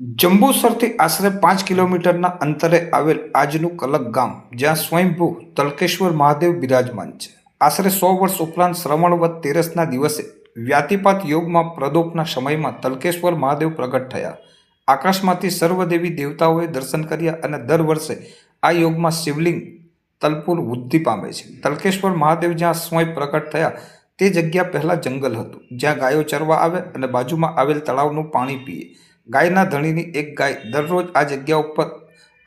જંબુસરથી આશરે પાંચ કિલોમીટરના અંતરે આવેલ આજનું કલક ગામ, જ્યાં સ્વયંભૂ તલકેશ્વર મહાદેવ બિરાજમાન છે. આશરે સો વર્ષ ઉપરાંત શ્રવણવત તેરસના દિવસે વ્યાતિપાત યોગમાં પ્રદોપના સમયમાં તલકેશ્વર મહાદેવ પ્રગટ થયા. આકાશમાંથી સર્વદેવી દેવતાઓએ દર્શન કર્યા અને દર વર્ષે આ યોગમાં શિવલિંગ તલપુર વૃદ્ધિ પામે છે. તલકેશ્વર મહાદેવ જ્યાં સ્વયં પ્રગટ થયા, તે જગ્યા પહેલાં જંગલ હતું, જ્યાં ગાયો ચરવા આવે અને બાજુમાં આવેલ તળાવનું પાણી પીએ. ગાયના ધણીની એક ગાય દરરોજ આ જગ્યા ઉપર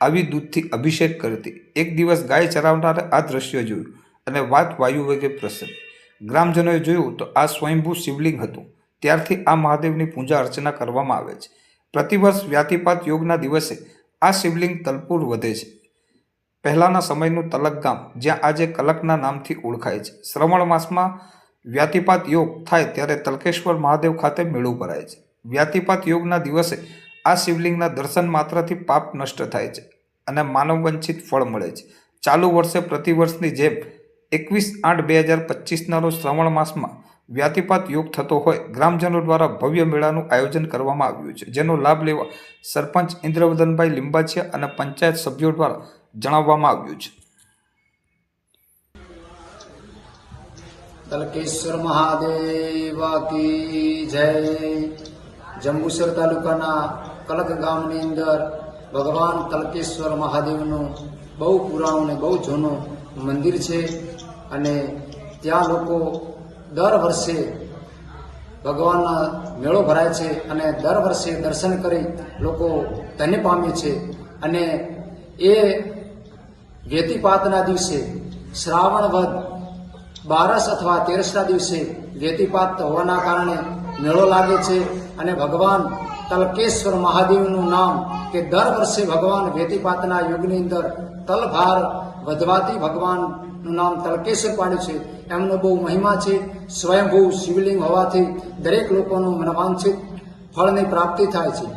આવી દૂધથી અભિષેક કરતી એક દિવસ ગાય ચરાવનારે આ દ્રશ્ય જોયું અને વાત વાયુ વેગે પ્રસરી. ગ્રામજનોએ જોયું તો આ સ્વયંભૂ શિવલિંગ હતું. ત્યારથી આ મહાદેવની પૂજા અર્ચના કરવામાં આવે છે. પ્રતિવર્ષ વ્યાતિપાત યોગના દિવસે આ શિવલિંગ તલપુર વધે છે. પહેલાંના સમયનું તલક ગામ, જ્યાં આજે કલકના નામથી ઓળખાય છે. શ્રવણ માસમાં વ્યાતિપાત યોગ થાય ત્યારે તલકેશ્વર મહાદેવ ખાતે મેળું ભરાય છે. વ્યાતિપાત યોગના દિવસે આ શિવલિંગના દર્શન માત્રથી પાપ નષ્ટ થાય છે અને માનવવંચિત ફળ મળે છે. ચાલુ વર્ષે પ્રતિવર્ષની જેમ એકવીસ આઠ બે હજાર પચીસના રોજ શ્રાવણ માસમાં વ્યાતિપાત યોગ થતો હોય ગ્રામજનો દ્વારા ભવ્ય મેળાનું આયોજન કરવામાં આવ્યું છે, જેનો લાભ લેવા સરપંચ ઇન્દ્રવદનભાઈ લિંબાચિયા અને પંચાયત સભ્યો દ્વારા જણાવવામાં આવ્યું છે. તલકેશ્વર મહાદેવ કી જય. જંબુસર તાલુકાના કલક ગામની અંદર ભગવાન તલકેશ્વર મહાદેવનું બહુ પુરાણું અને બહુ જૂનું મંદિર છે અને ત્યાં લોકો દર વર્ષે ભગવાનના મેળો ભરાય છે અને દર વર્ષે દર્શન કરી લોકો ધન્ય પામે છે. અને એ વ્યતિપાતના દિવસે શ્રાવણ વધ બારસ અથવા તેરસના દિવસે વ્યતિપાત હોવાના કારણે મેળો લાગે છે. અને ભગવાન તલકેશ્વર મહાદેવનું નામ કે દર વર્ષે ભગવાન વ્યતિપાતના યુગની અંદર તલભાર વધવાથી ભગવાનનું નામ તલકેશ્વર પાડ્યું છે. એમનો બહુ મહિમા છે. સ્વયંભૂ શિવલિંગ હોવાથી દરેક લોકોનું મનવાંછિત ફળની પ્રાપ્તિ થાય છે.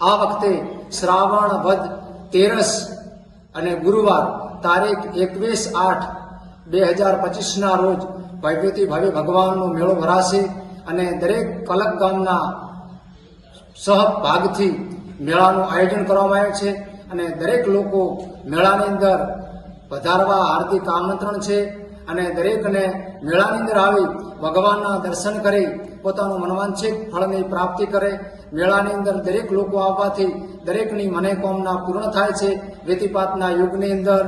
આ વખતે શ્રાવણ વધ તેરસ અને ગુરુવાર તારીખ એકવીસ આઠ બે હજાર પચીસના રોજ ભવ્યથી ભવ્ય ભગવાનનો મેળો ભરાશે. અને દરેક કલક ગામના સહભાગથી મેળાનું આયોજન કરવામાં આવ્યું છે અને દરેક લોકો મેળાની અંદર વધારવા હાર્દિક આમંત્રણ છે અને દરેકને મેળાની અંદર આવી ભગવાનના દર્શન કરી પોતાનું મનવાંછિત ફળની પ્રાપ્તિ કરે. મેળાની અંદર દરેક લોકો આવવાથી દરેકની મનેકામના પૂર્ણ થાય છે. વેતીપાતના યુગની અંદર